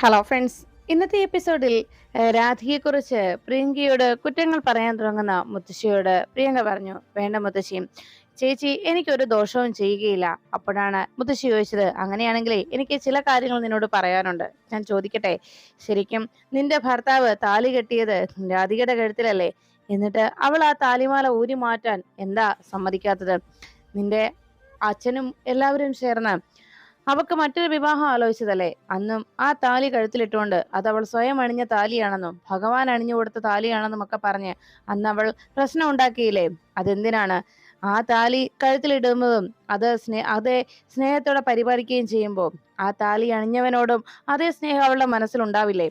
Hello friends ഇന്നത്തെ എപ്പിസോഡിൽ രാധികയെക്കുറിച്ച് പ്രിയങ്കയോട് കുറ്റങ്ങൾ പറയാൻ തുടങ്ങുന്ന മുത്തശ്ശിയോട് പ്രിയങ്ക പറഞ്ഞു വേണ്ട മുത്തശ്ശി ചേച്ചി എനിക്കൊരു ദോഷവും ചെയ്യുകയില്ല. അപ്പോഴാണ് മുത്തശ്ശി ചോദിച്ചത് അങ്ങനെയാണെങ്കിലേ എനിക്ക് ചില കാര്യങ്ങൾ നിന്നോട് പറയാനുണ്ട്. ഞാൻ ചോദിക്കട്ടെ? ശരിക്കും നിന്റെ ഭർത്താവ് താലി കെട്ടിയത് രാധികയുടെ കഴുത്തിലല്ലേ? എന്നിട്ട് അവൾ ആ താലിമാല ഊരി മാറ്റാൻ എന്താ സമ്മതിക്കാത്തത്? നിന്റെ അച്ഛനും എല്ലാവരും ചേർന്ന് അവക്ക് മറ്റൊരു വിവാഹം ആലോചിച്ചതല്ലേ? അന്നും ആ താലി കഴുത്തിലിട്ടുകൊണ്ട് അത് അവൾ സ്വയം അണിഞ്ഞ താലിയാണെന്നും ഭഗവാൻ അണിഞ്ഞു കൊടുത്ത താലിയാണെന്നും ഒക്കെ പറഞ്ഞ് അന്ന് അവൾ പ്രശ്നം ഉണ്ടാക്കിയില്ലേ? അതെന്തിനാണ്? ആ താലി കഴുത്തിലിടുന്നതും അത് സ്നേ അതെ സ്നേഹത്തോടെ പരിപാലിക്കുകയും ചെയ്യുമ്പോൾ ആ താലി അണിഞ്ഞവനോടും അതേ സ്നേഹം അവളുടെ മനസ്സിലുണ്ടാവില്ലേ?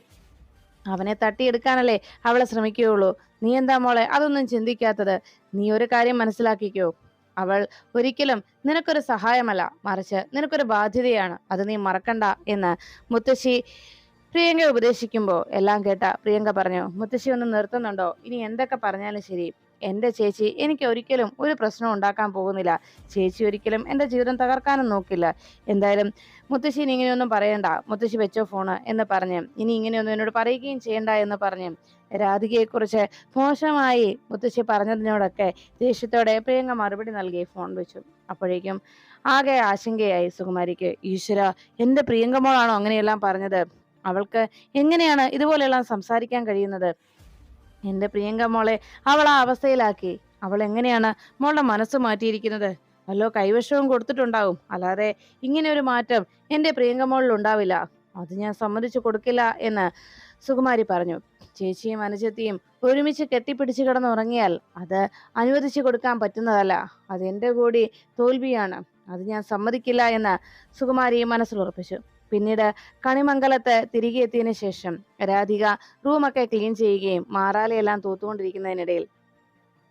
അവനെ തട്ടിയെടുക്കാനല്ലേ അവളെ ശ്രമിക്കുകയുള്ളൂ. നീ എന്താ മോളെ? അതൊന്നും ചിന്തിക്കാത്തത്. നീ ഒരു കാര്യം മനസ്സിലാക്കിക്കോ. അവൾ ഒരിക്കലും നിനക്കൊരു സഹായമല്ല മറിച്ച് നിനക്കൊരു ബാധ്യതയാണ്. അത് നീ മറക്കണ്ട എന്ന് മുത്തശ്ശി പ്രിയങ്ക ഉപദേശിക്കുമ്പോൾ എല്ലാം കേട്ട പ്രിയങ്ക പറഞ്ഞു മുത്തശ്ശി ഒന്ന് നിർത്തുന്നുണ്ടോ? ഇനി എന്തൊക്കെ പറഞ്ഞാലും ശരി. എന്റെ ചേച്ചി എനിക്ക് ഒരിക്കലും ഒരു പ്രശ്നം ഉണ്ടാക്കാൻ പോകുന്നില്ല. ചേച്ചി ഒരിക്കലും എന്റെ ജീവിതം തകർക്കാനും നോക്കില്ല. എന്തായാലും മുത്തശ്ശി ഇനി ഇങ്ങനെയൊന്നും പറയണ്ട. മുത്തശ്ശി വെച്ചോ ഫോണ് എന്ന് പറഞ്ഞ് ഇനി ഇങ്ങനെയൊന്നും എന്നോട് പറയുകയും ചെയ്യണ്ട എന്ന് പറഞ്ഞ് രാധികയെക്കുറിച്ച് മോശമായി മുത്തശ്ശി പറഞ്ഞതിനോടൊക്കെ ദേഷ്യത്തോടെ പ്രിയങ്ക മറുപടി നൽകി ഫോൺ വെച്ചു. അപ്പോഴേക്കും ആകെ ആശങ്കയായി സുകുമാരിക്ക് ഈശ്വര എന്റെ പ്രിയങ്കമോളാണോ അങ്ങനെയെല്ലാം പറഞ്ഞത്? അവൾക്ക് എങ്ങനെയാണ് ഇതുപോലെയെല്ലാം സംസാരിക്കാൻ കഴിയുന്നത്? എന്റെ പ്രിയങ്ക മോളെ അവൾ ആ അവസ്ഥയിലാക്കി. അവൾ എങ്ങനെയാണ് മോളുടെ മനസ്സ് മാറ്റിയിരിക്കുന്നത്? വല്ലോ കൈവശവും കൊടുത്തിട്ടുണ്ടാവും. അല്ലാതെ ഇങ്ങനെ ഒരു മാറ്റം എന്റെ പ്രിയങ്കമോളിൽ ഉണ്ടാവില്ല. അത് ഞാൻ സമ്മതിച്ചു കൊടുക്കില്ല എന്ന് സുകുമാരി പറഞ്ഞു. ചേച്ചിയും അനുജത്തിയും ഒരുമിച്ച് കെട്ടിപ്പിടിച്ച് കിടന്നുറങ്ങിയാൽ അത് അനുവദിച്ചു കൊടുക്കാൻ പറ്റുന്നതല്ല. അതെന്റെ കൂടി തോൽവിയാണ്. അത് ഞാൻ സമ്മതിക്കില്ല എന്ന് സുകുമാരി മനസ്സിൽ ഉറപ്പിച്ചു. പിന്നീട് കണിമംഗലത്ത് തിരികെ എത്തിയതിനു ശേഷം രാധിക റൂമൊക്കെ ക്ലീൻ ചെയ്യുകയും മാറാലയെല്ലാം തൂത്തുകൊണ്ടിരിക്കുന്നതിനിടയിൽ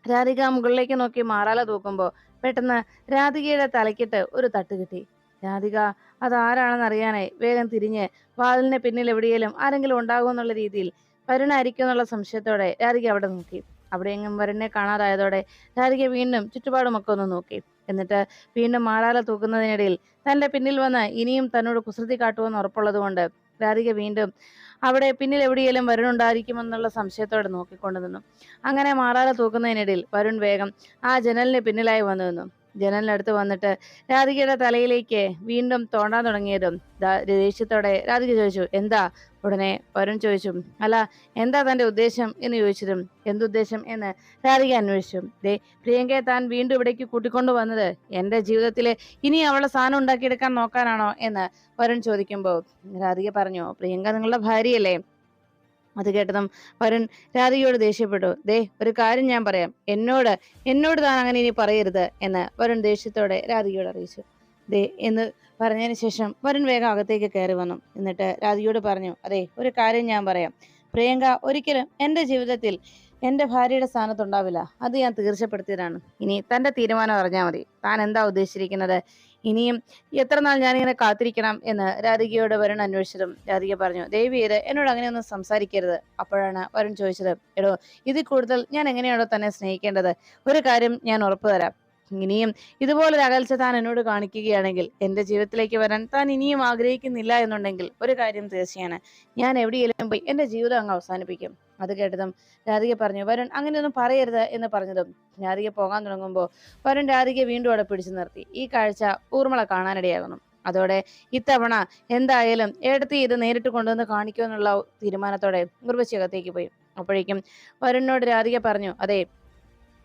രാധിക മുകളിലേക്ക് നോക്കി മാറാല തൂക്കുമ്പോൾ പെട്ടെന്ന് രാധികയുടെ തലക്കിട്ട് ഒരു തട്ട് കിട്ടി. രാധിക അതാരാണെന്ന് അറിയാനായി വേഗം തിരിഞ്ഞ് വാതിലിന് പിന്നിൽ എവിടെയെങ്കിലും ആരെങ്കിലും ഉണ്ടാകുമെന്നുള്ള രീതിയിൽ വരുണായിരിക്കും എന്നുള്ള സംശയത്തോടെ രാധിക അവിടെ നോക്കി. അവിടെ എങ്ങും വരുണിനെ കാണാതായതോടെ രാധിക വീണ്ടും ചുറ്റുപാടുമൊക്കെ ഒന്ന് നോക്കി. എന്നിട്ട് വീണ്ടും മാറാല തൂക്കുന്നതിനിടയിൽ തന്റെ പിന്നിൽ വന്ന് ഇനിയും തന്നോട് കുസൃതി കാട്ടുമെന്ന് ഉറപ്പുള്ളതുകൊണ്ട് രാധിക വീണ്ടും അവിടെ പിന്നിൽ എവിടെയെങ്കിലും വരുൺ ഉണ്ടായിരിക്കുമെന്നുള്ള സംശയത്തോടെ നോക്കിക്കൊണ്ടു നിന്നു. അങ്ങനെ മാറാല തൂക്കുന്നതിനിടയിൽ വരുൺ വേഗം ആ ജനലിന് പിന്നിലായി വന്നു നിന്നു. ജനലിനടുത്ത് വന്നിട്ട് രാധികയുടെ തലയിലേക്ക് വീണ്ടും തോണ്ടാൻ തുടങ്ങിയതും ദേഷ്യത്തോടെ രാധിക ചോദിച്ചു എന്താ ഉടനെ വരുൺ ചോദിച്ചു അല്ല എന്താ തന്റെ ഉദ്ദേശം? എന്ന് ചോദിച്ചതും എന്തുദ്ദേശം എന്ന് രാധിക അന്വേഷിച്ചു. ദേ പ്രിയങ്കയെ താൻ വീണ്ടും ഇവിടേക്ക് കൂട്ടിക്കൊണ്ടു വന്നത് എന്റെ ജീവിതത്തിലെ ഇനി അവളെ സാധനം ഉണ്ടാക്കിയെടുക്കാൻ നോക്കാനാണോ? എന്ന് വരുൺ ചോദിക്കുമ്പോൾ രാധിക പറഞ്ഞു പ്രിയങ്ക നിങ്ങളുടെ ഭാര്യയല്ലേ? അത് കേട്ടതും വരുൺ രാധികയോട് ദേഷ്യപ്പെട്ടു ദേ ഒരു കാര്യം ഞാൻ പറയാം. എന്നോട് എന്നോട് താൻ അങ്ങനെ ഇനി പറയരുത് എന്ന് വരുൺ ദേഷ്യത്തോടെ രാധികയോട് അറിയിച്ചു. ദേ എന്ന് പറഞ്ഞതിന് ശേഷം വരുൺ വേഗം അകത്തേക്ക് കയറി വന്നു. എന്നിട്ട് രാധികയോട് പറഞ്ഞു അതെ ഒരു കാര്യം ഞാൻ പറയാം. പ്രിയങ്ക ഒരിക്കലും എന്റെ ജീവിതത്തിൽ എന്റെ ഭാര്യയുടെ സ്ഥാനത്തുണ്ടാവില്ല. അത് ഞാൻ തീർച്ചപ്പെടുത്തിയതാണ്. ഇനി തന്റെ തീരുമാനം അറിഞ്ഞാൽ മതി. താൻ എന്താ ഉദ്ദേശിച്ചിരിക്കുന്നത്? ഇനിയും എത്ര നാൾ ഞാനിങ്ങനെ കാത്തിരിക്കണം? എന്ന് രാധികയോട് വരുൺ അന്വേഷിച്ചതും രാധിക പറഞ്ഞു ദേവി ഇത് എന്നോട് അങ്ങനെയൊന്നും സംസാരിക്കരുത്. അപ്പോഴാണ് വരുൺ ചോദിച്ചത് എടോ ഇതിൽ കൂടുതൽ ഞാൻ എങ്ങനെയാണോ തന്നെ സ്നേഹിക്കേണ്ടത്? ഒരു കാര്യം ഞാൻ ഉറപ്പു തരാം. ഇനിയും ഇതുപോലൊരു അകൽച്ച താൻ എന്നോട് കാണിക്കുകയാണെങ്കിൽ എന്റെ ജീവിതത്തിലേക്ക് വരാൻ താൻ ഇനിയും ആഗ്രഹിക്കുന്നില്ല എന്നുണ്ടെങ്കിൽ ഒരു കാര്യം തീർച്ചയാണ്. ഞാൻ എവിടെയെങ്കിലും പോയി എന്റെ ജീവിതം അങ്ങ് അവസാനിപ്പിക്കും. അത് കേട്ടതും രാധിക പറഞ്ഞു വരുൺ അങ്ങനെയൊന്നും പറയരുത് എന്ന് പറഞ്ഞതും രാധിക പോകാൻ തുടങ്ങുമ്പോൾ വരുൺ രാധിക വീണ്ടും അവിടെ പിടിച്ചു നിർത്തി. ഈ കാഴ്ച ഊർമള കാണാനിടയാകുന്നു. അതോടെ ഇത്തവണ എന്തായാലും ഏടത്തി ഇത് നേരിട്ട് കൊണ്ടുവന്ന് കാണിക്കുമെന്നുള്ള തീരുമാനത്തോടെ ഉർവശി അകത്തേക്ക് പോയി. അപ്പോഴേക്കും വരുണിനോട് രാധിക പറഞ്ഞു അതെ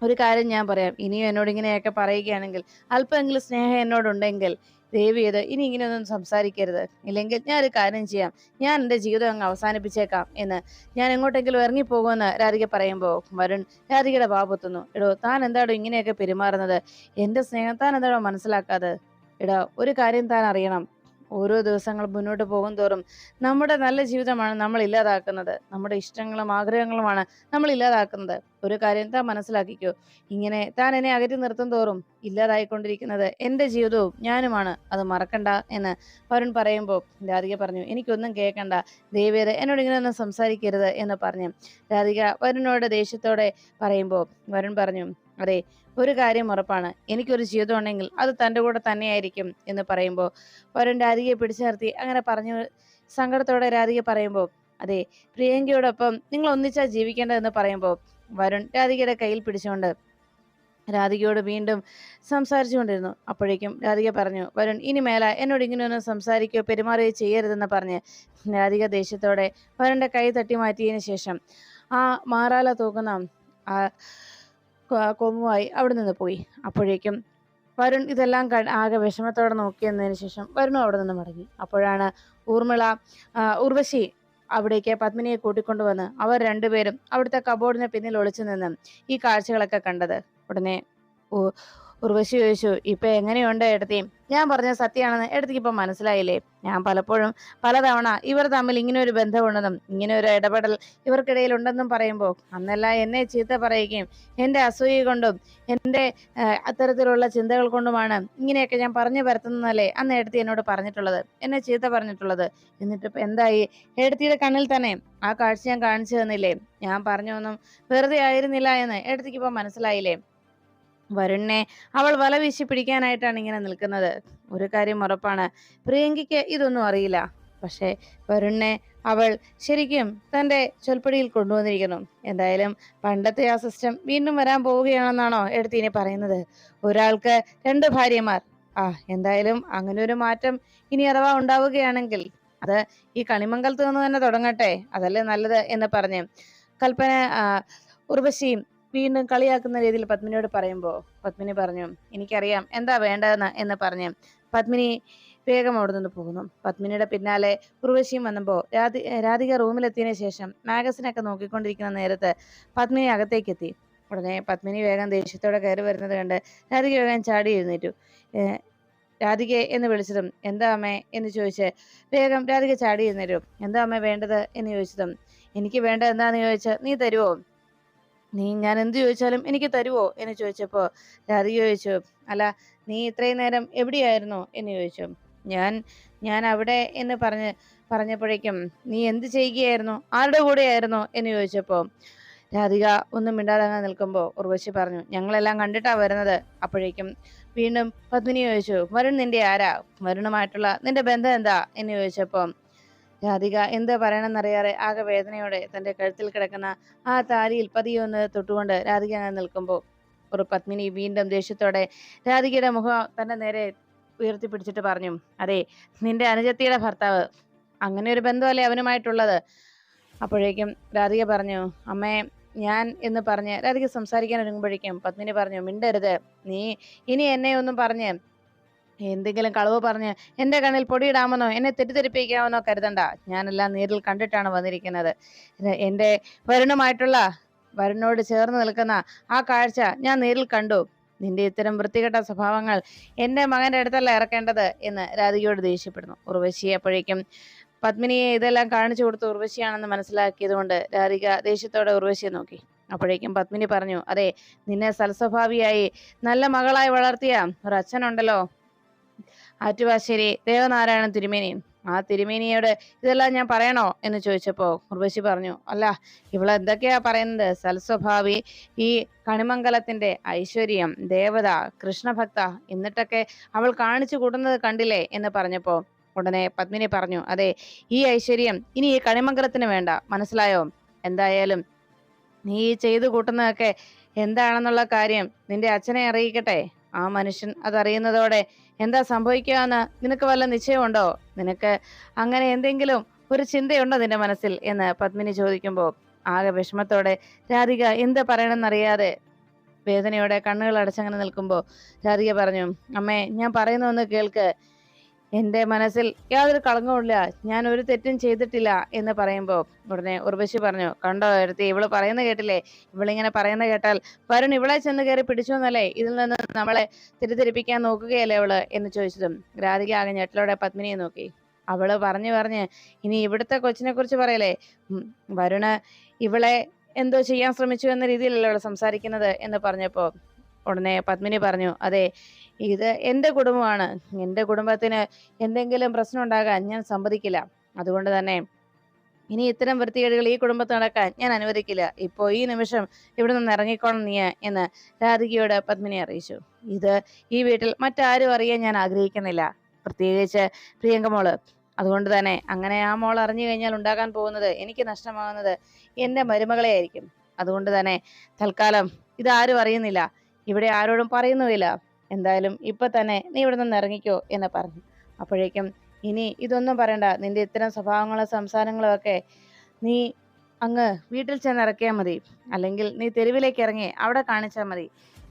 ഒരു കാര്യം ഞാൻ പറയാം. ഇനിയും എന്നോട് ഇങ്ങനെയൊക്കെ പറയുകയാണെങ്കിൽ അല്പമെങ്കിലും സ്നേഹം എന്നോടുണ്ടെങ്കിൽ ദേവി ഇത് ഇനി ഇങ്ങനെയൊന്നും സംസാരിക്കരുത്. ഇല്ലെങ്കിൽ ഞാൻ ഒരു കാര്യം ചെയ്യാം. ഞാൻ എന്റെ ജീവിതം അങ്ങ് അവസാനിപ്പിച്ചേക്കാം എന്ന് ഞാൻ എങ്ങോട്ടെങ്കിലും ഇറങ്ങിപ്പോകുമെന്ന് രാധിക പറയുമ്പോൾ വരുൺ രാധികയുടെ ഭാവത്തുന്നു എടോ താൻ എന്താടോ ഇങ്ങനെയൊക്കെ പെരുമാറുന്നത്? എന്റെ സ്നേഹം താൻ എന്താണോ മനസ്സിലാക്കാതെ? എടാ ഒരു കാര്യം താൻ അറിയണം. ഓരോ ദിവസങ്ങൾ മുന്നോട്ട് പോകും തോറും നമ്മുടെ നല്ല ജീവിതമാണ് നമ്മൾ ഇല്ലാതാക്കുന്നത്. നമ്മുടെ ഇഷ്ടങ്ങളും ആഗ്രഹങ്ങളുമാണ് നമ്മൾ ഇല്ലാതാക്കുന്നത്. ഒരു കാര്യം താൻ മനസ്സിലാക്കിക്കോ. ഇങ്ങനെ താൻ എന്നെ അകറ്റി നിർത്തും തോറും ഇല്ലാതായിക്കൊണ്ടിരിക്കുന്നത് എന്റെ ജീവിതവും ഞാനുമാണ്. അത് മറക്കണ്ട എന്ന് വരുൺ പറയുമ്പോൾ രാധിക പറഞ്ഞു എനിക്കൊന്നും കേൾക്കണ്ട. ദേവിയത് എന്നോട് ഇങ്ങനെ ഒന്നും സംസാരിക്കരുത് എന്ന് പറഞ്ഞു. രാധിക വരുണിനോട് ദേഷ്യത്തോടെ പറയുമ്പോൾ വരുൺ പറഞ്ഞു അതെ ഒരു കാര്യം ഉറപ്പാണ്. എനിക്കൊരു ജീവിതം ഉണ്ടെങ്കിൽ അത് തന്റെ കൂടെ തന്നെയായിരിക്കും എന്ന് പറയുമ്പോൾ വരുൺ രാധികയെ പിടിച്ചു നിർത്തി അങ്ങനെ പറഞ്ഞു സങ്കടത്തോടെ രാധിക പറയുമ്പോൾ അതെ പ്രിയങ്കയോടൊപ്പം നിങ്ങൾ ഒന്നിച്ചാ ജീവിക്കേണ്ടതെന്ന് പറയുമ്പോൾ വരുൺ രാധികയുടെ കയ്യിൽ പിടിച്ചുകൊണ്ട് രാധികയോട് വീണ്ടും സംസാരിച്ചുകൊണ്ടിരുന്നു. അപ്പോഴേക്കും രാധിക പറഞ്ഞു വരുൺ ഇനി മേല എന്നോട് ഇങ്ങനെയൊന്നും സംസാരിക്കുകയോ പെരുമാറുകയോ ചെയ്യരുതെന്ന് പറഞ്ഞ് രാധിക ദേഷ്യത്തോടെ വരുണിന്റെ കൈ തട്ടി മാറ്റിയതിന് ശേഷം ആ മാറാല തൂക്കുന്ന ആ കൊ- കൊമ്പുമായി അവിടെ നിന്ന് പോയി. അപ്പോഴേക്കും വരുൺ ഇതെല്ലാം ആകെ വിഷമത്തോടെ നോക്കിയതിന് ശേഷം വരുണും അവിടെ നിന്ന് മടങ്ങി. അപ്പോഴാണ് ഊർമിള ഉർവശി അവിടേക്ക് പത്മിനിയെ കൂട്ടിക്കൊണ്ടുവന്ന് അവർ രണ്ടുപേരും അവിടുത്തെ കബോർഡിന് പിന്നിൽ ഒളിച്ചു നിന്ന് ഈ കാഴ്ചകളൊക്കെ കണ്ടത്. ഉടനെ ഉർവശി ചോദിച്ചു ഇപ്പൊ എങ്ങനെയുണ്ട് എടുത്തി ഞാൻ പറഞ്ഞ സത്യമാണെന്ന് എടുത്തിക്ക് ഇപ്പൊ മനസ്സിലായില്ലേ? ഞാൻ പലപ്പോഴും പലതവണ ഇവർ തമ്മിൽ ഇങ്ങനെ ഒരു ബന്ധമുണ്ടെന്നും ഇങ്ങനെ ഒരു ഇടപെടൽ ഇവർക്കിടയിൽ ഉണ്ടെന്നും പറയുമ്പോൾ അന്നെല്ലാം എന്നെ ചീത്ത പറയുകയും എന്റെ അസൂയ കൊണ്ടും എന്റെ അത്തരത്തിലുള്ള ചിന്തകൾ കൊണ്ടുമാണ് ഇങ്ങനെയൊക്കെ ഞാൻ പറഞ്ഞു പരത്തുന്നതല്ലേ അന്ന് എടുത്തി എന്നോട് പറഞ്ഞിട്ടുള്ളത് എന്നെ ചീത്ത പറഞ്ഞിട്ടുള്ളത്. എന്നിട്ട് ഇപ്പൊ എന്തായി? എടുത്തിയുടെ കണ്ണിൽ തന്നെ ആ കാഴ്ച ഞാൻ കാണിച്ചു തന്നില്ലേ? ഞാൻ പറഞ്ഞൊന്നും വെറുതെ ആയിരുന്നില്ല എന്ന് എടുത്തിക്ക് ഇപ്പൊ മനസ്സിലായില്ലേ? വരുണിനെ അവൾ വല വീശി പിടിക്കാനായിട്ടാണ് ഇങ്ങനെ നിൽക്കുന്നത്. ഒരു കാര്യം ഉറപ്പാണ് പ്രിയങ്കയ്ക്ക് ഇതൊന്നും അറിയില്ല. പക്ഷേ വരുണിനെ അവൾ ശരിക്കും തന്റെ ചൊൽപ്പടിയിൽ കൊണ്ടുവന്നിരിക്കുന്നു. എന്തായാലും പണ്ടത്തെ ആ സിസ്റ്റം വീണ്ടും വരാൻ പോവുകയാണെന്നാണോ എടുത്തിനെ പറയുന്നത്? ഒരാൾക്ക് രണ്ട് ഭാര്യമാർ. ആ എന്തായാലും അങ്ങനെ ഒരു മാറ്റം ഇനി അഥവാ ഉണ്ടാവുകയാണെങ്കിൽ അത് ഈ കണിമംഗലത്ത് നിന്ന് തന്നെ തുടങ്ങട്ടെ. അതല്ലേ നല്ലത് എന്ന് പറഞ്ഞ് കൽപ്പന ഉർവശിയും വീണ്ടും കളിയാക്കുന്ന രീതിയിൽ പത്മിനിയോട് പറയുമ്പോൾ പത്മിനി പറഞ്ഞു എനിക്കറിയാം എന്താ വേണ്ടതെന്ന് എന്ന് പറഞ്ഞ് പത്മിനി വേഗം അവിടെ നിന്ന് പോകുന്നു. പത്മിനിയുടെ പിന്നാലെ ഉർവശിയും വന്നപ്പോൾ രാധി രാധിക റൂമിലെത്തിയതിനു ശേഷം മാഗസിനൊക്കെ നോക്കിക്കൊണ്ടിരിക്കുന്ന നേരത്ത് പത്മിനി അകത്തേക്ക് എത്തി ഉടനെ പത്മിനി വേഗം ദേഷ്യത്തോടെ കയറി വരുന്നത് കണ്ട് രാധിക വേഗം ചാടി എഴുന്നേറ്റു. രാധിക എന്ന് വിളിച്ചതും എന്താ അമ്മേ? എന്ന് ചോദിച്ച് വേഗം രാധിക ചാടി എഴുന്നേറ്റു. എന്താ അമ്മേ വേണ്ടത്? എന്ന് ചോദിച്ചതും എനിക്ക് വേണ്ടത് എന്താന്ന് ചോദിച്ചാൽ നീ തരുമോ നീ ഞാൻ എന്ത് ചോദിച്ചാലും എനിക്ക് തരുവോ? എന്ന് ചോദിച്ചപ്പോൾ രാധിക ചോദിച്ചു അല്ല നീ ഇത്രയും നേരം എവിടെയായിരുന്നു? എന്ന് ചോദിച്ചു. ഞാൻ ഞാൻ അവിടെ എന്ന് പറഞ്ഞ് പറഞ്ഞപ്പോഴേക്കും നീ എന്ത് ചെയ്യുകയായിരുന്നു? ആരുടെ കൂടെയായിരുന്നു? എന്ന് ചോദിച്ചപ്പോൾ രാധിക ഒന്നും മിണ്ടാതെ നിൽക്കുമ്പോൾ ഉർവശി പറഞ്ഞു ഞങ്ങളെല്ലാം കണ്ടിട്ടാ വരുന്നത്. അപ്പോഴേക്കും വീണ്ടും പത്മിനി ചോദിച്ചു വരുൺ നിന്റെ ആരാ? വരുണുമായിട്ടുള്ള നിന്റെ ബന്ധം എന്താ? എന്ന് ചോദിച്ചപ്പോൾ രാധിക എന്ത് പറയണമെന്നറിയാതെ ആകെ വേദനയോടെ തന്റെ കഴുത്തിൽ കിടക്കുന്ന ആ താലിയിൽ പതിയൊന്ന് തൊട്ടുകൊണ്ട് രാധിക അങ്ങനെ നിൽക്കുമ്പോൾ ഒരു പത്മിനി വീണ്ടും ദേഷ്യത്തോടെ രാധികയുടെ മുഖം തന്റെ നേരെ ഉയർത്തിപ്പിടിച്ചിട്ട് പറഞ്ഞു അതെ നിന്റെ അനുജത്തിയുടെ ഭർത്താവ്. അങ്ങനെ ഒരു ബന്ധമല്ലേ അവനുമായിട്ടുള്ളത്? അപ്പോഴേക്കും രാധിക പറഞ്ഞു അമ്മേ ഞാൻ എന്ന് പറഞ്ഞ് രാധിക സംസാരിക്കാൻ ഒരുങ്ങുമ്പോഴേക്കും പത്മിനി പറഞ്ഞു മിണ്ടരുത്. നീ ഇനി എന്നെ ഒന്നും പറഞ്ഞ് എന്തെങ്കിലും കളവ് പറഞ്ഞ് എന്റെ കണ്ണിൽ പൊടിയിടാമെന്നോ എന്നെ തെറ്റിദ്ധരിപ്പിക്കാമെന്നോ കരുതണ്ട. ഞാനെല്ലാം നേരിൽ കണ്ടിട്ടാണ് വന്നിരിക്കുന്നത്. എന്റെ വരുണുമായിട്ടുള്ള വരുണോട് ചേർന്ന് നിൽക്കുന്ന ആ കാഴ്ച ഞാൻ നേരിൽ കണ്ടു. നിന്റെ ഇത്തരം വൃത്തികെട്ട സ്വഭാവങ്ങൾ എന്റെ മകന്റെ അടുത്തല്ല ഇറക്കേണ്ടത് എന്ന് രാധികയോട് ദേഷ്യപ്പെടുന്നു. ഉർവശി അപ്പോഴേക്കും പത്മിനിയെ ഇതെല്ലാം കാണിച്ചു കൊടുത്ത് ഉർവശിയാണെന്ന് മനസ്സിലാക്കിയതുകൊണ്ട് രാധിക ദേഷ്യത്തോടെ ഉർവശിയെ നോക്കി. അപ്പോഴേക്കും പത്മിനി പറഞ്ഞു അതെ നിന്നെ സൽസ്വഭാവിയായി നല്ല മകളായി വളർത്തിയ ഒരു അച്ഛനുണ്ടല്ലോ. ആറ്റുവാശ്ശേരി ദേവനാരായണ തിരുമേനിയും. ആ തിരുമേനിയോട് ഇതെല്ലാം ഞാൻ പറയണോ എന്ന് ചോദിച്ചപ്പോ ഉർവശി പറഞ്ഞു അല്ല ഇവൾ എന്തൊക്കെയാ പറയുന്നത്? സൽസ്വഭാവി ഈ കണിമംഗലത്തിന്റെ ഐശ്വര്യം ദേവത കൃഷ്ണഭക്ത എന്നിട്ടൊക്കെ അവൾ കാണിച്ചു കൂട്ടുന്നത് കണ്ടില്ലേ? എന്ന് പറഞ്ഞപ്പോ ഉടനെ പത്മിനി പറഞ്ഞു അതെ ഈ ഐശ്വര്യം ഇനി ഈ കണിമംഗലത്തിന് വേണ്ട മനസ്സിലായോ? എന്തായാലും നീ ചെയ്തു കൂട്ടുന്നതൊക്കെ എന്താണെന്നുള്ള കാര്യം നിന്റെ അച്ഛനെ അറിയിക്കട്ടെ. ആ മനുഷ്യൻ അതറിയുന്നതോടെ എന്താ സംഭവിക്കുകയെന്ന് നിനക്ക് വല്ല നിശ്ചയമുണ്ടോ? നിനക്ക് അങ്ങനെ എന്തെങ്കിലും ഒരു ചിന്തയുണ്ടോ നിന്റെ മനസ്സിൽ? എന്ന് പത്മിനി ചോദിക്കുമ്പോൾ ആകെ വിഷമത്തോടെ രാധിക എന്ത് പറയണമെന്നറിയാതെ വേദനയോടെ കണ്ണുകൾ അടച്ചങ്ങനെ നിൽക്കുമ്പോൾ രാധിക പറഞ്ഞു അമ്മേ ഞാൻ പറയുന്ന ഒന്ന് കേൾക്ക്. എന്റെ മനസ്സിൽ യാതൊരു കളങ്കവുമില്ല. ഞാൻ ഒരു തെറ്റും ചെയ്തിട്ടില്ല എന്ന് പറയുമ്പോൾ ഉടനെ ഉർവശി പറഞ്ഞു കണ്ടോ എടുത്തി ഇവൾ പറയുന്ന കേട്ടില്ലേ? ഇവളിങ്ങനെ പറയുന്ന കേട്ടാൽ വരുൺ ഇവളെ ചെന്ന് കയറി പിടിച്ചു എന്നല്ലേ? ഇതിൽ നിന്ന് നമ്മളെ തിരിതിരിപ്പിക്കാൻ നോക്കുകയല്ലേ അവൾ എന്ന് ചോദിച്ചതും രാധിക ആകെ ഞെട്ടലോടെ പത്മിനിയെ നോക്കി. അവൾ പറഞ്ഞു പറഞ്ഞ് ഇനി ഇവിടുത്തെ കൊച്ചിനെ കുറിച്ച് പറയലേ വരുണ് ഇവളെ എന്തോ ചെയ്യാൻ ശ്രമിച്ചു എന്ന രീതിയിലല്ലേ അവൾ സംസാരിക്കുന്നത്? എന്ന് പറഞ്ഞപ്പോ ഉടനെ പത്മിനി പറഞ്ഞു അതെ ഇത് എന്റെ കുടുംബമാണ്. എന്റെ കുടുംബത്തിന് എന്തെങ്കിലും പ്രശ്നം ഉണ്ടാകാൻ ഞാൻ സമ്മതിക്കില്ല. അതുകൊണ്ട് തന്നെ ഇനി ഇത്തരം വൃത്തികേടുകൾ ഈ കുടുംബത്ത് നടക്കാൻ ഞാൻ അനുവദിക്കില്ല. ഇപ്പോൾ ഈ നിമിഷം ഇവിടെ നിന്ന് ഇറങ്ങിക്കോണം നീ എന്ന് രാധികയോട് പത്മിനി അറിയിച്ചു. ഇത് ഈ വീട്ടിൽ മറ്റാരും അറിയാൻ ഞാൻ ആഗ്രഹിക്കുന്നില്ല. പ്രത്യേകിച്ച് പ്രിയങ്ക മോൾ. അതുകൊണ്ട് തന്നെ അങ്ങനെ ആ മോൾ അറിഞ്ഞു കഴിഞ്ഞാൽ ഉണ്ടാകാൻ പോകുന്നത് എനിക്ക് നഷ്ടമാകുന്നത് എന്റെ മരുമകളെ ആയിരിക്കും. അതുകൊണ്ട് തന്നെ തൽക്കാലം ഇതാരും അറിയുന്നില്ല. ഇവിടെ ആരോടും പറയുന്നുമില്ല. എന്തായാലും ഇപ്പൊ തന്നെ നീ ഇവിടെ നിന്ന് ഇറങ്ങിക്കോ എന്ന് പറഞ്ഞു. അപ്പോഴേക്കും ഇനി ഇതൊന്നും പറയണ്ട. നിന്റെ ഇത്തരം സ്വഭാവങ്ങളും സംസാരങ്ങളും ഒക്കെ നീ അങ്ങ് വീട്ടിൽ ചെന്ന് ഇറക്കിയാൽ മതി. അല്ലെങ്കിൽ നീ തെരുവിലേക്ക് ഇറങ്ങി അവിടെ കാണിച്ചാൽ മതി.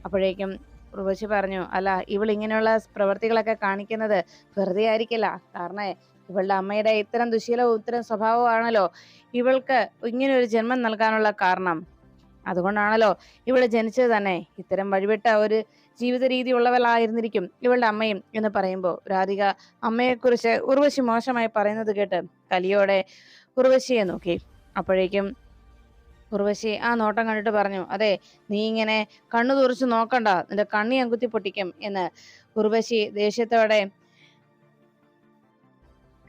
അപ്പോഴേക്കും ഉർവശി പറഞ്ഞു അല്ല ഇവൾ ഇങ്ങനെയുള്ള പ്രവൃത്തികളൊക്കെ കാണിക്കുന്നത് വെറുതെ ആയിരിക്കില്ല. കാരണം ഇവളുടെ അമ്മയുടെ ഇത്തരം ദുശീലവും ഇത്തരം സ്വഭാവമാണല്ലോ ഇവൾക്ക് ഇങ്ങനെ ഒരു ജന്മം നൽകാനുള്ള കാരണം. അതുകൊണ്ടാണല്ലോ ഇവൾ ജനിച്ചത് തന്നെ. ഇത്തരം വഴിവിട്ട ഒരു ജീവിത രീതി ഉള്ളവളായിരുന്നിരിക്കും ഇവളുടെ അമ്മയും എന്ന് പറയുമ്പോൾ. രാധിക അമ്മയെക്കുറിച്ച് ഉർവശി മോശമായി പറയുന്നത് കേട്ട് കലിയോടെ ഉർവശിയെ നോക്കി. അപ്പോഴേക്കും ഉർവശി ആ നോട്ടം കണ്ടിട്ട് പറഞ്ഞു അതെ നീ ഇങ്ങനെ കണ്ണു തുറച്ച് നോക്കണ്ട നിന്റെ കണ്ണി അങ്കുത്തി പൊട്ടിക്കും എന്ന് ഉർവശി ദേഷ്യത്തോടെ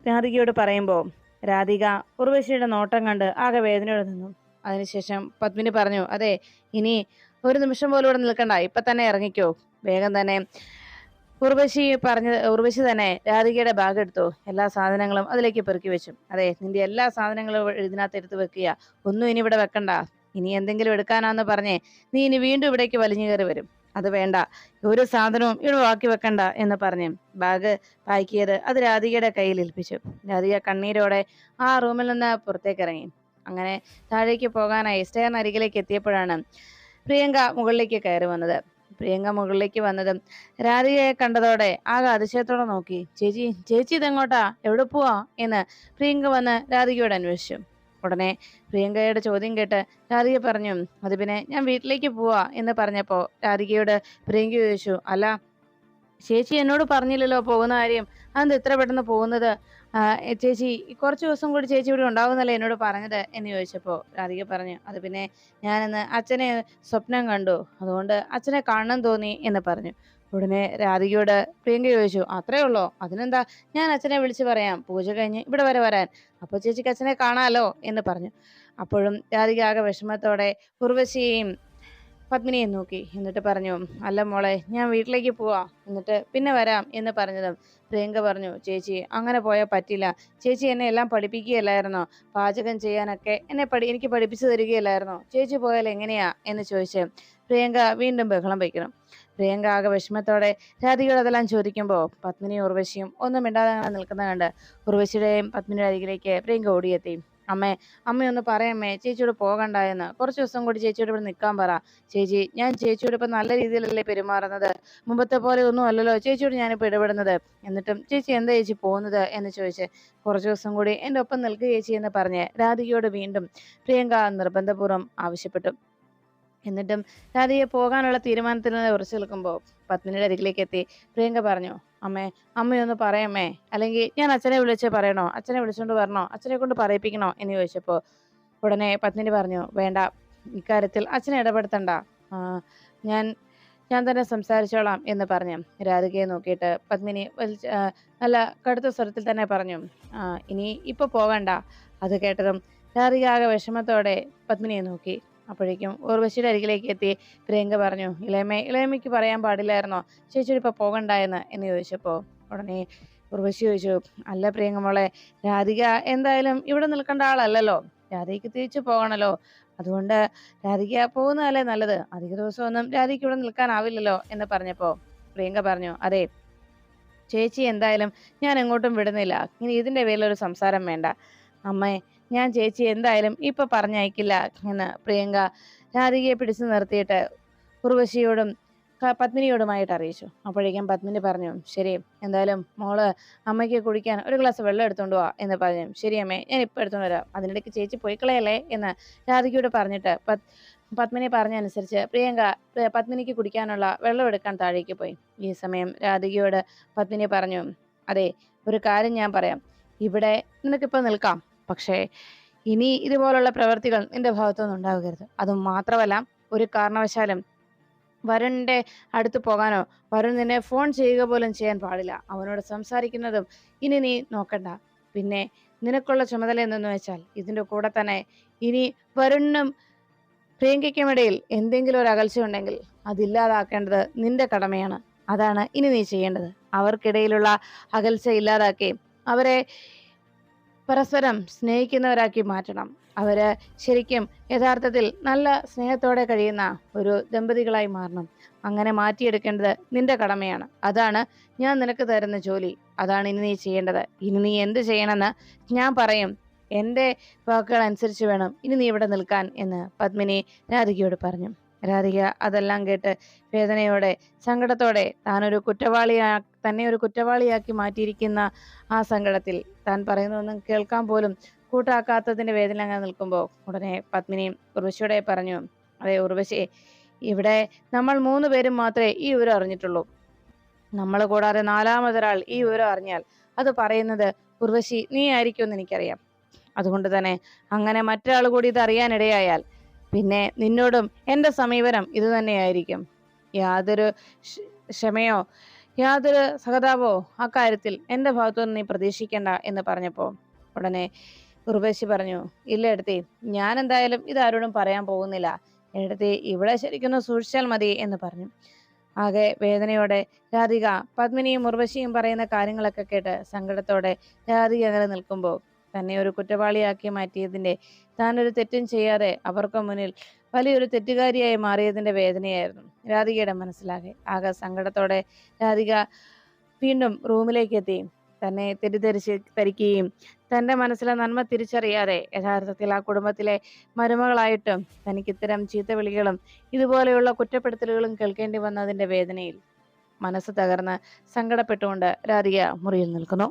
രാധികയോട് പറയുമ്പോൾ രാധിക ഉർവശിയുടെ നോട്ടം കണ്ട് ആകെ വേദനയോടെ നിന്നു. അതിനുശേഷം പത്മിനി പറഞ്ഞു അതെ ഇനി ഒരു നിമിഷം പോലും ഇവിടെ നിൽക്കണ്ട. ഇപ്പൊ തന്നെ ഇറങ്ങിക്കോ. വേഗം തന്നെ. ഉർവശി പറഞ്ഞ ഉർവശി തന്നെ രാധികയുടെ ബാഗ് എടുത്തു. എല്ലാ സാധനങ്ങളും അതിലേക്ക് പെറുക്കി വെച്ചു. അതെ നിന്റെ എല്ലാ സാധനങ്ങളും ഇതിനകത്ത് എടുത്ത് വെക്കുക. ഒന്നും ഇനി ഇവിടെ വെക്കണ്ട. ഇനി എന്തെങ്കിലും എടുക്കാനാന്ന് പറഞ്ഞേ നീ ഇനി വീണ്ടും ഇവിടേക്ക് വലിഞ്ഞു കയറി വരും. അത് വേണ്ട. ഒരു സാധനവും ഇവിടെ ബാക്കി വെക്കണ്ട എന്ന് പറഞ്ഞ് ബാഗ് പാക്ക് ചെയ്ത് അത് രാധികയുടെ കയ്യിൽ ഏൽപ്പിച്ചു. രാധിക കണ്ണീരോടെ ആ റൂമിൽ നിന്ന് പുറത്തേക്ക് ഇറങ്ങി. അങ്ങനെ താഴേക്ക് പോകാനായി സ്റ്റെയറിനരികിലേക്ക് എത്തിയപ്പോഴാണ് പ്രിയങ്ക മുകളിലേക്ക് കയറി വന്നത്. പ്രിയങ്ക മുകളിലേക്ക് വന്നതും രാധികയെ കണ്ടതോടെ ആകെ അതിശയത്തോടെ നോക്കി. ചേച്ചി ചേച്ചി ഇതെങ്ങോട്ടാ? എവിടെ പോവാ? എന്ന് പ്രിയങ്ക വന്ന് രാധികയോട് അന്വേഷിച്ചു. ഉടനെ പ്രിയങ്കയുടെ ചോദ്യം കേട്ട് രാധിക പറഞ്ഞു അത് പിന്നെ ഞാൻ വീട്ടിലേക്ക് പോവാ എന്ന് പറഞ്ഞപ്പോ രാധികയോട് പ്രിയങ്ക ചോദിച്ചു അല്ല ചേച്ചി എന്നോട് പറഞ്ഞില്ലല്ലോ പോകുന്ന കാര്യം. അത് ഇത്ര പെട്ടെന്ന് പോകുന്നത്? ചേച്ചി കുറച്ച് ദിവസം കൂടി ചേച്ചി ഇവിടെ ഉണ്ടാവുന്നല്ലേ എന്നോട് പറഞ്ഞത് എന്ന് ചോദിച്ചപ്പോൾ രാധിക പറഞ്ഞു അത് പിന്നെ ഞാനിന്ന് അച്ഛനെ സ്വപ്നം കണ്ടു അതുകൊണ്ട് അച്ഛനെ കാണണം തോന്നി എന്ന് പറഞ്ഞു. ഉടനെ രാധികയോട് പ്രിയങ്ക ചോദിച്ചു അത്രേ ഉള്ളോ? അതിനെന്താ? ഞാൻ അച്ഛനെ വിളിച്ചു പറയാം പൂജ കഴിഞ്ഞ് ഇവിടെ വരെ വരാൻ. അപ്പൊ ചേച്ചിക്ക് അച്ഛനെ കാണാലോ എന്ന് പറഞ്ഞു. അപ്പോഴും രാധിക ആകെ വിഷമത്തോടെ ഉർവശിയെയും പത്മിനിയെ നോക്കി. എന്നിട്ട് പറഞ്ഞു അല്ല മോളെ ഞാൻ വീട്ടിലേക്ക് പോവാം. എന്നിട്ട് പിന്നെ വരാം എന്ന് പറഞ്ഞതും പ്രിയങ്ക പറഞ്ഞു ചേച്ചി അങ്ങനെ പോയാൽ പറ്റില്ല. ചേച്ചി എന്നെ എല്ലാം പഠിപ്പിക്കുകയല്ലായിരുന്നോ? പാചകം ചെയ്യാനൊക്കെ എന്നെ പഠി എനിക്ക് പഠിപ്പിച്ചു തരികയല്ലായിരുന്നോ? ചേച്ചി പോയാൽ എങ്ങനെയാ? എന്ന് ചോദിച്ച് പ്രിയങ്ക വീണ്ടും ബഹളം വയ്ക്കണം പ്രിയങ്ക ആകെ വിഷമത്തോടെ രാധികയോട് അതെല്ലാം ചോദിക്കുമ്പോൾ പത്മിനിയും ഉർവശിയും ഒന്നും മിണ്ടാതെ നിൽക്കുന്ന കണ്ട് ഉർവശിയുടെയും പത്മിനിയുടെ അരികിലേക്ക് പ്രിയങ്ക ഓടിയെത്തി. അമ്മേ അമ്മയൊന്ന് പറയമ്മേ ചേച്ചിയോട് പോകണ്ട എന്ന്. കുറച്ച് ദിവസം കൂടി ചേച്ചിയോട് ഇവിടെ നിൽക്കാൻ പറ. ചേച്ചി ഞാൻ ചേച്ചിയോട് ഇപ്പം നല്ല രീതിയിലല്ലേ പെരുമാറുന്നത്? മുമ്പത്തെ പോലെ ഒന്നും അല്ലല്ലോ. ചേച്ചിയോട് ഞാനിപ്പോൾ ഇടപെടുന്നത്. എന്നിട്ടും ചേച്ചി എന്താ ചേച്ചി പോകുന്നത് എന്ന് ചോദിച്ച് കുറച്ച് ദിവസം കൂടി എന്റെ ഒപ്പം നിൽക്കുക ചേച്ചി എന്ന് പറഞ്ഞ് രാധികയോട് വീണ്ടും പ്രിയങ്ക നിർബന്ധപൂർവം ആവശ്യപ്പെട്ടു. എന്നിട്ടും രാധയെ പോകാനുള്ള തീരുമാനത്തിൽ നിന്ന് ഉറച്ചു നിൽക്കുമ്പോൾ പത്മിനിയുടെ അരികിലേക്ക് എത്തി. പ്രിയങ്ക പറഞ്ഞു അമ്മേ അമ്മയൊന്ന് പറയമ്മേ. അല്ലെങ്കിൽ ഞാൻ അച്ഛനെ വിളിച്ച് പറയണോ? അച്ഛനെ വിളിച്ചുകൊണ്ട് വരണോ? അച്ഛനെ കൊണ്ട് പറയിപ്പിക്കണോ? എന്ന് ചോദിച്ചപ്പോൾ ഉടനെ പത്മിനി പറഞ്ഞു വേണ്ട ഇക്കാര്യത്തിൽ അച്ഛനെ ഇടപെടുത്തണ്ട. ഞാൻ ഞാൻ തന്നെ സംസാരിച്ചോളാം എന്ന് പറഞ്ഞു. രാധികയെ നോക്കിയിട്ട് പത്മിനി വലിച്ച- നല്ല കടുത്ത സ്വരത്തിൽ തന്നെ പറഞ്ഞു ഇനി ഇപ്പോൾ പോകണ്ട. അത് കേട്ടതും രാധിക ആകെ വിഷമത്തോടെ പത്മിനിയെ നോക്കി. അപ്പോഴേക്കും ഉർവശിയുടെ അരികിലേക്ക് എത്തി പ്രിയങ്ക പറഞ്ഞു ഇളയമേ ഇളയമ്മയ്ക്ക് പറയാൻ പാടില്ലായിരുന്നോ? ചേച്ചി ഇപ്പോൾ പോകണ്ടായെന്ന്? എന്ന് ചോദിച്ചപ്പോൾ ഉടനെ ഉർവശി ചോദിച്ചു അല്ല പ്രിയങ്ക മോളെ രാധിക എന്തായാലും ഇവിടെ നിൽക്കേണ്ട ആളല്ലല്ലോ? രാധയ്ക്ക് തിരിച്ചു പോകണല്ലോ? അതുകൊണ്ട് രാധിക പോകുന്നതല്ലേ നല്ലത്? അധിക ദിവസമൊന്നും രാധിക്ക് ഇവിടെ നിൽക്കാനാവില്ലല്ലോ? എന്ന് പറഞ്ഞപ്പോൾ പ്രിയങ്ക പറഞ്ഞു അതെ ചേച്ചി എന്തായാലും ഞാൻ എങ്ങോട്ടും വിടുന്നില്ല. ഇനി ഇതിന്റെ പേരിലൊരു സംസാരം വേണ്ട. അമ്മേ ഞാൻ ചേച്ചി എന്തായാലും ഇപ്പൊ പറഞ്ഞയക്കില്ല. എന്ന് പ്രിയങ്ക രാധികയെ പിടിച്ചു നിർത്തിയിട്ട് ഉർവശിയോടും പത്മിനിയോടുമായിട്ട് അറിയിച്ചു. അപ്പോഴേക്കും പത്മിനി പറഞ്ഞു ശരി എന്തായാലും മോൾ അമ്മയ്ക്ക് കുടിക്കാൻ ഒരു ഗ്ലാസ് വെള്ളം എടുത്തോണ്ട് പോവാ എന്ന് പറഞ്ഞു. ശരി അമ്മേ ഞാൻ ഇപ്പൊ എടുത്തോണ്ട് വരാം. അതിനിടയ്ക്ക് ചേച്ചി പോയിക്കളയല്ലേ? എന്ന് രാധികയോട് പറഞ്ഞിട്ട് പത് പത്മിനി പറഞ്ഞനുസരിച്ച് പ്രിയങ്ക പ്രിയ- പത്മിനിക്ക് കുടിക്കാനുള്ള വെള്ളം എടുക്കാൻ താഴേക്ക് പോയി. ഈ സമയം രാധികയോട് പത്മിനി പറഞ്ഞു അതെ ഒരു കാര്യം ഞാൻ പറയാം. ഇവിടെ നിനക്കിപ്പോൾ നിൽക്കാം. പക്ഷേ ഇനി ഇതുപോലുള്ള പ്രവർത്തികൾ നിന്റെ ഭാഗത്തുനിന്ന് ഉണ്ടാകരുത് അത് മാത്രമല്ല ഒരു കാരണവശാലും വരുണിന്റെ അടുത്ത് പോകാനോ വരുൺ നിന്നെ ഫോൺ ചെയ്യുക പോലും ചെയ്യാൻ പാടില്ല. അവനോട് സംസാരിക്കുന്നതും ഇനി നീ നോക്കണ്ട. പിന്നെ നിനക്കുള്ള ചുമതല എന്തെന്ന് വെച്ചാൽ ഇതിന്റെ കൂടെ തന്നെ ഇനി വരുണിനും പ്രിയങ്കയ്ക്കുമിടയിൽ എന്തെങ്കിലും ഒരു അകൽച്ച ഉണ്ടെങ്കിൽ അതില്ലാതാക്കേണ്ടത് നിന്റെ കടമയാണ്. അതാണ് ഇനി നീ ചെയ്യേണ്ടത്. അവർക്കിടയിലുള്ള അകൽച്ച ഇല്ലാതാക്കി അവരെ പരസ്പരം സ്നേഹിക്കുന്നവരാക്കി മാറ്റണം. അവർ ശരിക്കും യഥാർത്ഥത്തിൽ നല്ല സ്നേഹത്തോടെ കഴിയുന്ന ഒരു ദമ്പതികളായി മാറണം. അങ്ങനെ മാറ്റിയെടുക്കേണ്ടത് നിന്റെ കടമയാണ്. അതാണ് ഞാൻ നിനക്ക് തരുന്ന ജോലി. അതാണ് ഇനി നീ ചെയ്യേണ്ടത്. ഇനി നീ എന്ത് ചെയ്യണമെന്ന് ഞാൻ പറയും. എന്റെ വാക്കുകൾ അനുസരിച്ച് വേണം ഇനി നീ ഇവിടെ നിൽക്കാൻ എന്ന് പത്മിനി രാധികയോട് പറഞ്ഞു. രാധിക അതെല്ലാം കേട്ട് വേദനയോടെ സങ്കടത്തോടെ ഒരു കുറ്റവാളിയാ തന്നെ ഒരു കുറ്റവാളിയാക്കി മാറ്റിയിരിക്കുന്ന ആ സങ്കടത്തിൽ താൻ പറയുന്നതൊന്നും കേൾക്കാൻ പോലും കൂട്ടാക്കാത്തതിന്റെ വേദന അങ്ങനെ നിൽക്കുമ്പോൾ ഉടനെ പത്മിനിയും ഉർവശിയോടെ പറഞ്ഞു അതെ ഉർവശി ഇവിടെ നമ്മൾ മൂന്ന് പേരും മാത്രമേ ഈ വിവരം അറിഞ്ഞിട്ടുള്ളൂ. നമ്മൾ കൂടാതെ നാലാമതൊരാൾ ഈ വിവരം അറിഞ്ഞാൽ അത് പറയുന്നത് ഉർവശി നീ ആയിരിക്കുമെന്ന് എനിക്കറിയാം. അതുകൊണ്ട് തന്നെ അങ്ങനെ മറ്റൊരാൾ കൂടി ഇത് അറിയാനിടയായാൽ പിന്നെ നിന്നോടും എന്റെ സമീപനം ഇതുതന്നെയായിരിക്കും യാതൊരു ക്ഷ- ക്ഷമയോ യാതൊരു സഹതാപോ ആ കാര്യത്തിൽ എന്റെ ഭാഗത്തുനിന്ന് നീ പ്രതീക്ഷിക്കേണ്ട എന്ന് പറഞ്ഞപ്പോൾ ഉടനെ ഉർവശി പറഞ്ഞു ഇല്ല എടുത്തി ഞാൻ എന്തായാലും ഇതാരോടും പറയാൻ പോകുന്നില്ല. എടുത്തി ഇവിടെ ശരിക്കും സൂക്ഷിച്ചാൽ മതി എന്ന് പറഞ്ഞു. ആകെ വേദനയോടെ രാധിക പത്മിനിയും ഉർവശിയും പറയുന്ന കാര്യങ്ങളൊക്കെ കേട്ട് സങ്കടത്തോടെ രാധിക അങ്ങനെ നിൽക്കുമ്പോൾ തന്നെ ഒരു കുറ്റവാളിയാക്കി മാറ്റിയതിന്റെ താൻ ഒരു തെറ്റും ചെയ്യാതെ അവർക്ക് മുന്നിൽ വലിയൊരു തെറ്റുകാരിയായി മാറിയതിന്റെ വേദനയായിരുന്നു. രാധികയുടെ മനസ്സിലാകെ. ആകെ സങ്കടത്തോടെ രാധിക വീണ്ടും റൂമിലേക്ക് എത്തി. തന്നെ തെറ്റിദ്ധരിച്ച് ധരിക്കുകയും തന്റെ മനസ്സിലെ നന്മ തിരിച്ചറിയാതെ യഥാർത്ഥത്തിൽ ആ കുടുംബത്തിലെ മരുമകളായിട്ടും തനിക്ക് ഇത്തരം ചീത്തവിളികളും ഇതുപോലെയുള്ള കുറ്റപ്പെടുത്തലുകളും കേൾക്കേണ്ടി വന്നതിന്റെ വേദനയിൽ മനസ്സ് തകർന്ന് സങ്കടപ്പെട്ടുകൊണ്ട് രാധിക മുറിയിൽ നിൽക്കുന്നു.